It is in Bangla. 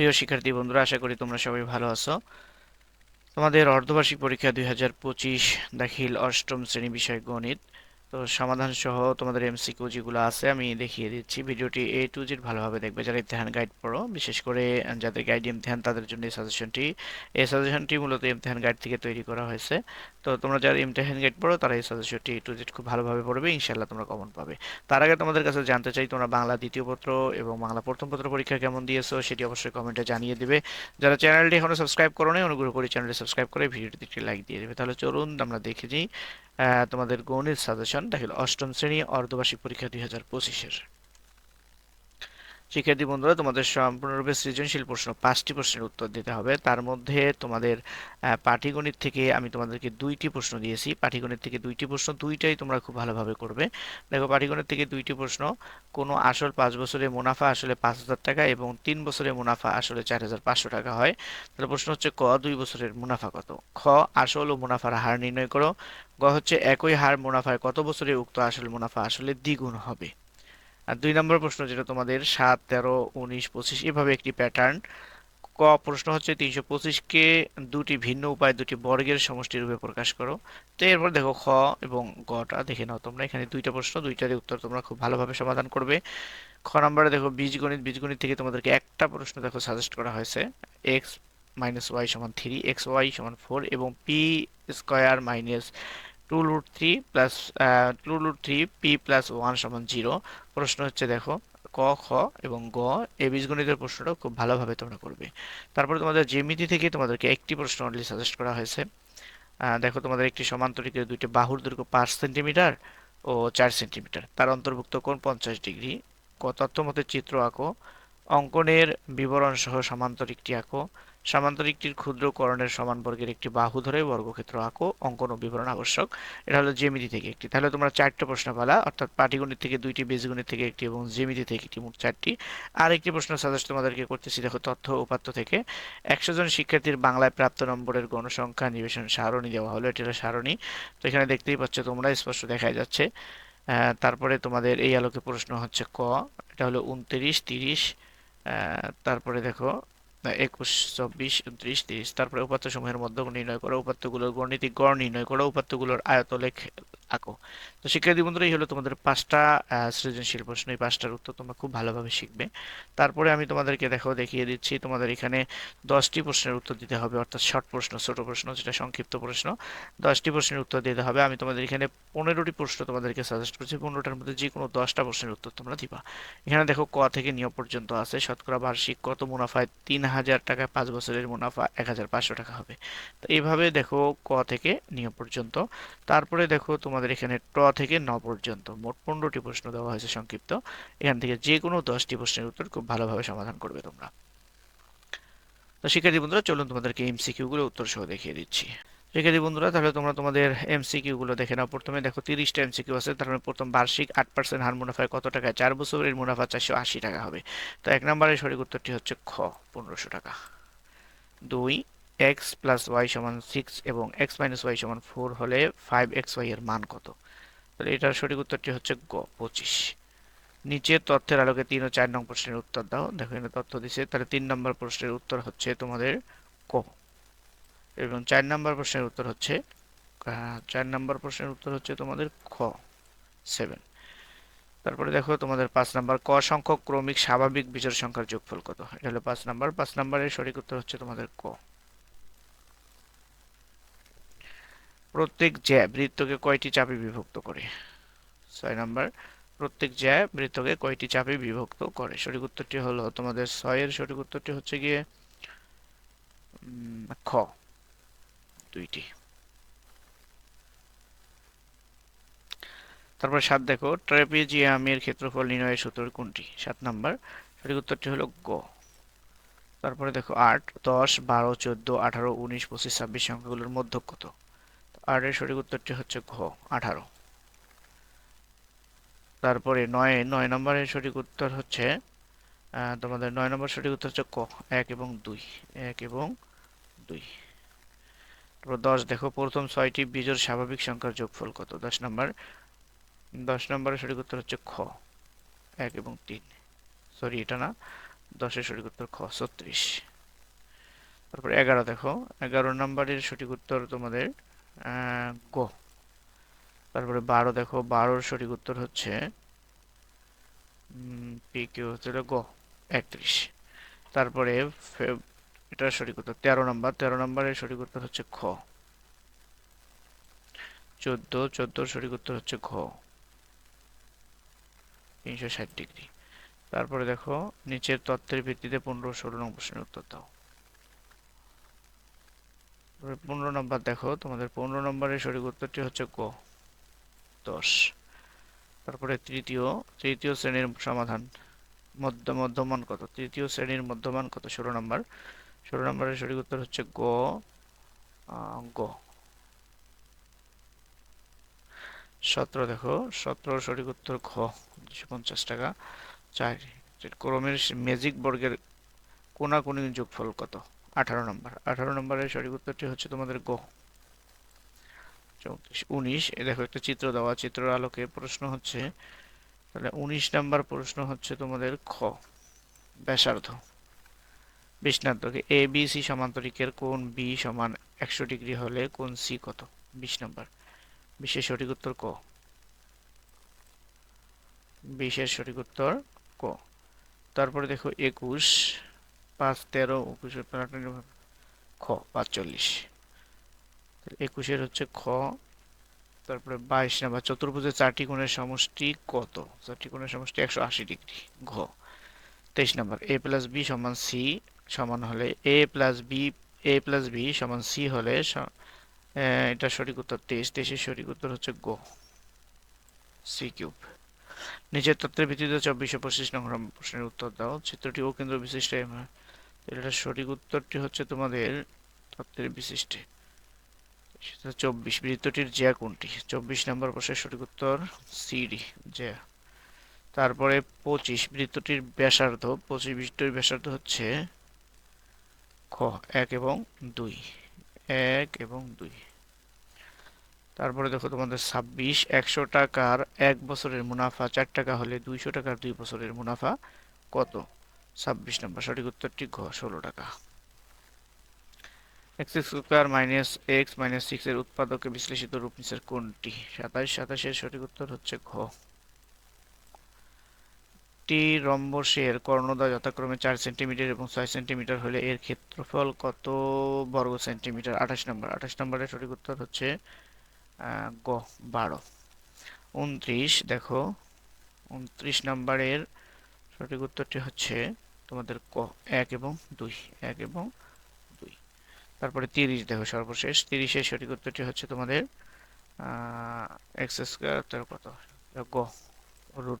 প্রিয় শিক্ষার্থী বন্ধুরা, আশা করি তোমরা সবাই ভালো আছো। তোমাদের অর্ধবার্ষিক পরীক্ষা দুই হাজার পঁচিশ দাখিল অষ্টম শ্রেণি বিষয় গণিত। তো সমাধান সহ তোমাদের এমসিকিউ যেগুলো আছে আমি দেখিয়ে দিচ্ছি। ভিডিওটি এ টু জেড ভালোভাবে দেখবে। যারা ইমতেহান গাইড পড়ো, বিশেষ করে যাদের গাইড ইমতেহান, তাদের জন্য এই সাজেশনটি এই সাজেশনটি মূলত ইমতেহান গাইড থেকে তৈরি করা হয়েছে। তো তোমরা যারা ইমতেহান গাইড পড়ো, তারা এই সাজেশনটি এ টু জেড খুব ভালোভাবে পড়বে। ইনশাল্লাহ তোমরা কমন পাবে। তার আগে তোমাদের কাছে জানতে চাই, তোমরা বাংলা দ্বিতীয় পত্র এবং বাংলা প্রথম পত্র পরীক্ষা কেমন দিয়েছ, সেটি অবশ্যই কমেন্টে জানিয়ে দেবে। যারা চ্যানেলটি এখনও সাবস্ক্রাইব করো নাই অনুগ্রহ করে চ্যানেলটি সাবস্ক্রাইব করে ভিডিওটি লাইক দিয়ে দেবে। তাহলে চলুন আমরা দেখে নিই তোমাদের গণিত সাজেশন দেখিল অষ্টম শ্রেণি অর্ধবার্ষিক পরীক্ষা দুই হাজার পঁচিশের। শিক্ষার্থী বন্ধুরা, তোমাদের সম্পূর্ণরূপে সৃজনশীল প্রশ্ন, পাঁচটি প্রশ্নের উত্তর দিতে হবে। তার মধ্যে তোমাদের পাটিগণিত থেকে আমি তোমাদেরকে দুইটি প্রশ্ন দিয়েছি। পাটিগণিত থেকে দুইটি প্রশ্ন, দুইটাই তোমরা খুব ভালোভাবে করবে। দেখো, পাটিগণিত থেকে দুইটি প্রশ্ন, কোনো আসল পাঁচ বছরে মুনাফা আসলে পাঁচ হাজার টাকা এবং তিন বছরে মুনাফা আসলে চার হাজার পাঁচশো টাকা হয়। তাহলে প্রশ্ন হচ্ছে, ক দুই বছরের মুনাফা কত? খ, আসল ও মুনাফার হার নির্ণয় করো। গ হচ্ছে, একই হার মুনাফায় কত বছরে উক্ত আসল মুনাফা আসলে দ্বিগুণ হবে? আর দুই নম্বর প্রশ্ন যেটা তোমাদের, সাত, তেরো, উনিশ, পঁচিশ, এভাবে একটি প্যাটার্ন ক প্রশ্ন হচ্ছে তিনশো পঁচিশকে দুটি ভিন্ন উপায় দুটি বর্গের সমষ্টি রূপে প্রকাশ করো। তো এরপর দেখো খ এবং গটা দেখে নাও তোমরা, এখানে দুইটা প্রশ্ন, দুইটারই উত্তর তোমরা খুব ভালোভাবে সমাধান করবে। খ নম্বরে দেখো বীজগণিত বীজগণিত থেকে তোমাদেরকে একটা প্রশ্ন দেখো সাজেস্ট করা হয়েছে। এক্স মাইনাস ওয়াই সমান থ্রি এক্স ওয়াই সমান ফোর এবং p square minus two root three plus two root three p plus one সমান জিরো প্রশ্ন হচ্ছে দেখো, ক, খ এবং গ, এ বীজগণিতের প্রশ্নটা খুব ভালোভাবে তোমরা করবে। তারপরে তোমাদের জেমিতি থেকে তোমাদেরকে একটি প্রশ্ন অনলি সাজেস্ট করা হয়েছে। দেখো তোমাদের একটি সমান্তরিকের দুইটি বাহুর দৈর্ঘ্য পাঁচ সেন্টিমিটার ও চার সেন্টিমিটার। তার অন্তর্ভুক্ত কোণ পঞ্চাশ ডিগ্রি। ক তথ্য মতে চিত্র আঁকো। অঙ্কনের বিবরণ সহ সমান্তরিকটি আঁকো। সামান্তরিকটির ক্ষুদ্রকরণের সমান বর্গের একটি বাহু ধরে বর্গক্ষেত্র আঁকো অঙ্কন ও বিবরণ আবশ্যক। এটা হলো জেমিতি থেকে একটি। তাহলে তোমরা চারটে প্রশ্ন পালা, অর্থাৎ পাটিগণিত থেকে দুইটি, বীজগণিত থেকে একটি এবং জেমিতি থেকে একটি, মোট চারটি। আর একটি প্রশ্ন সাজেস্ট তোমাদেরকে করতেছি, দেখো তথ্য উপাত্ত থেকে। একশো জন শিক্ষার্থীর বাংলায় প্রাপ্ত নম্বরের গণসংখ্যা নিবেশন সারণী দেওয়া হলো, এটি হলো সারণী। তো এখানে দেখতেই পাচ্ছ তোমরা, স্পষ্ট দেখা যাচ্ছে। তারপরে তোমাদের এই আলোকে প্রশ্ন হচ্ছে ক, এটা হলো উনত্রিশ তিরিশ। তারপরে দেখো একুশ, চব্বিশ উনত্রিশ তিরিশ, তারপরে উপাত্ত সমূহের মধ্য নির্ণয় করো। উপাত্তগুলোর গণিতিক গড় নির্ণয় করো। উপাত্তগুলোর আয়তলেখ আঁকো তো শিক্ষার্থী বন্ধুরা, এই হলো তোমাদের পাঁচটা সৃজনশীল প্রশ্ন। এই পাঁচটার উত্তর তোমরা খুব ভালোভাবে শিখবে। তারপরে আমি তোমাদেরকে দেখো, দেখিয়ে দিচ্ছি তোমাদের এখানে দশটি প্রশ্নের উত্তর দিতে হবে, অর্থাৎ শর্ট প্রশ্ন, ছোট প্রশ্ন, যেটা সংক্ষিপ্ত প্রশ্ন। দশটি প্রশ্নের উত্তর দিতে হবে। আমি তোমাদের এখানে পনেরোটি প্রশ্ন তোমাদেরকে সাজেস্ট করছি। পনেরোটার মধ্যে যে কোনো দশটা প্রশ্নের উত্তর তোমরা দিবা। এখানে দেখো, ক থেকে নিয়োগ পর্যন্ত আছে। শতকরা বার্ষিক কত মুনাফায়? তিন হাজার টাকা পাঁচ বছরের মুনাফা এক হাজার পাঁচশো টাকা হবে। তো এইভাবে দেখো, ক থেকে নিয়োগ পর্যন্ত। তারপরে দেখো তোমাদের এখানে ট থেকে ন পর্যন্ত মোট পনেরোটি প্রশ্ন দেওয়া হয়েছে সংক্ষিপ্ত। এখান থেকে যে কোনো দশটি প্রশ্নের উত্তর খুব ভালোভাবে সমাধান করবে তোমরা। তো শিক্ষার্থী বন্ধুরা, চলুন তোমাদেরকে এমসিকিউ গুলো উত্তর সহ দেখিয়ে দিচ্ছি। শিক্ষার্থী বন্ধুরা, তাহলে তোমরা তোমাদের এমসিকিউ গুলো দেখে নাও। প্রথমে দেখো, তিরিশটা এমসিকিউ আছে। তার মানে প্রথম বার্ষিক আট পার্সেন্ট হার মুনাফায় কত টাকা? চার বছরের মুনাফা চারশো আশি টাকা হবে। তো এক নম্বরের সঠিক উত্তরটি হচ্ছে খ, পনেরোশো টাকা। দুই এক্স প্লাস ওয়াই সমান সিক্স এবং এক্স মাইনাস ওয়াই সমান ফোর হলে ফাইভ এক্স ওয়াই এর মান কত? তাহলে এটার সঠিক উত্তরটি হচ্ছে গ, পঁচিশ। নিচের তথ্যের আলোকে তিন ও চার নম্বর প্রশ্নের উত্তর দাও। দেখো এখানে তথ্য দিছে। তাহলে তিন নম্বর প্রশ্নের উত্তর হচ্ছে তোমাদের ক। এবং চার নম্বর প্রশ্নের উত্তর হচ্ছে চার নম্বর প্রশ্নের উত্তর হচ্ছে তোমাদের খ সেভেন তারপরে দেখো তোমাদের পাঁচ নাম্বার, ক সংখ্যক ক্রমিক স্বাভাবিক বিজোড় সংখ্যার যোগফল কত? এটা হলো পাঁচ নাম্বার। পাঁচ নাম্বারের সঠিক উত্তর হচ্ছে তোমাদের ক। প্রত্যেক জ্যা বৃত্তকে কয়টি চাপে বিভক্ত করে? ছয় নাম্বার, প্রত্যেক জ্যা বৃত্তকে কয়টি চাপে বিভক্ত করে? সঠিক উত্তরটি হলো তোমাদের ছয়ের সঠিক উত্তরটি হচ্ছে গিয়ে খ। দুইটি। তারপর সাত দেখো ট্রাপিজিয়ামের ক্ষেত্রফল নির্ণয়ের সূত্র কোনটি? সাত নাম্বার, সঠিক উত্তরটি হলো গ। তারপরে দেখো আট, দশ, বারো, চোদ্দ, আঠারো, উনিশ, পঁচিশ, ছাব্বিশ সংখ্যাগুলোর মধ্য কত? আর এর সঠিক উত্তরটি হচ্ছে ঘ, আঠারো। তারপরে নয় নয় নম্বরের সঠিক উত্তর হচ্ছে তোমাদের নয় নম্বর সঠিক উত্তর হচ্ছে ক, এক এবং দুই, এক এবং দুই। তারপর দশ, দেখো, প্রথম ছয়টি বীজোর স্বাভাবিক সংখ্যার যোগফল কত? দশ নম্বর, দশ নম্বরের সঠিক উত্তর হচ্ছে খ, এক এবং তিন। সরি, এটা না, দশের সঠিক উত্তর খ, ছত্রিশ। তারপর এগারো, দেখো, এগারো নাম্বারের সঠিক উত্তর তোমাদের গ তারপরে বারো দেখো, বারোর সঠিক উত্তর হচ্ছে পি কিউ হচ্ছে গ একত্রিশ। তারপরে এটার সঠিক উত্তর, তেরো নাম্বার, তেরো নাম্বারের সঠিক উত্তর হচ্ছে খ। চোদ্দ, চোদ্দোর সঠিক উত্তর হচ্ছে ঘ। তিনশো ষাট ডিগ্রি। তারপরে দেখো, নিচের তত্ত্বের ভিত্তিতে পনেরো ষোলো নং প্রশ্নের উত্তর দাও। পনেরো নম্বর দেখো, তোমাদের পনেরো নম্বরের সঠিক উত্তরটি হচ্ছে ক। দশ। তারপরে তৃতীয় তৃতীয় শ্রেণির সমাধান। মধ্য, মধ্যমান কত? তৃতীয় শ্রেণির মধ্যমান কত? ষোলো নম্বর। ষোলো নম্বরের সঠিক উত্তর হচ্ছে গ। গ। সতেরো দেখো সতেরো সঠিক উত্তর খ দুশো পঞ্চাশ টাকা। চার, ক্রমের ম্যাজিক বর্গের কোনাকুনি যোগফল কত? আঠারো নম্বর। আঠারো নম্বরের সঠিক উত্তরটি হচ্ছে তোমাদের গ। চৌত্রিশ, উনিশ। এ দেখো একটা চিত্র দেওয়া চিত্রের আলোকে প্রশ্ন হচ্ছে, তাহলে উনিশ নাম্বার প্রশ্ন হচ্ছে তোমাদের খ। ব্যাসার্ধ। বিষ্ণার্ধকে এ, বি, সি সমান্তরিকের কোন বি সমান একশো ডিগ্রি হলে কোন সি কত? বিশ নাম্বার। বিশের সঠিক উত্তর ক। বিশের সঠিক উত্তর ক। তারপরে দেখো একুশ। পাঁচ, তেরো, একুশ খ, পাঁচচল্লিশ। একুশের হচ্ছে খ, তারপরে বাইশ নাম্বার, চতুর্ভুজের চারটি কোণের সমষ্টি কত? চারটি কোণের সমষ্টি একশো আশি ডিগ্রি, ঘ। তেইশ নাম্বার, এ প্লাস বি সমান সি সমান হলে, a plus b, a plus b সমান সি হলে এটা সঠিক উত্তর তেইশ, তেইশের সঠিক উত্তর হচ্ছে গো সি কিউব নিচের তত্ত্বের ভিত্তিতে চব্বিশশো পঁচিশ নম্বর প্রশ্নের উত্তর দাও। চিত্রটি ও কেন্দ্র বিশিষ্ট এটা সঠিক উত্তরটি হচ্ছে তোমাদের তত্ত্বের বিশিষ্টে। সেটা চব্বিশ। বৃত্তটির জ্যা কোনটি? চব্বিশ নম্বর প্রশ্নের সঠিক উত্তর সিডি, জ্যা। তারপরে পঁচিশ। বৃত্তটির ব্যাসার্ধ, পঁচিশ বৃত্তটির ব্যাসার্ধ হচ্ছে খ, এক এবং দুই। এক এবং দুই। তারপরে দেখো তোমাদের ছাব্বিশ। একশো টাকার এক বছরের মুনাফা, চার টাকা হলে দুইশো টাকার দুই বছরের মুনাফা কত? ছাব্বিশ নম্বর, সঠিক উত্তরটি ঘ, ষোলো টাকা। X square minus x minus six এর উৎপাদকে বিশ্লেষিত রূপ নিচের কোনটি? সাতাশ সাতাশের সঠিক উত্তর হচ্ছে ঘ। একটি রম্বসের কর্ণদ্বয় যথাক্রমে চার সেন্টিমিটার এবং ছয় সেন্টিমিটার হলে এর ক্ষেত্রফল কত বর্গ সেন্টিমিটার? আঠাশ নম্বর, আঠাশ নম্বরের সঠিক উত্তর হচ্ছে গ, বারো। উনত্রিশ, দেখো, উনত্রিশ নম্বরের সঠিক উত্তরটি হচ্ছে তোমাদের ক, এক এবং দুই, এক এবং দুই। তারপরে তিরিশ দেখো সর্বশেষ। তিরিশের সঠিক উত্তরটি হচ্ছে তোমাদের এক্স স্কোয়ার তার কত? গ, রুট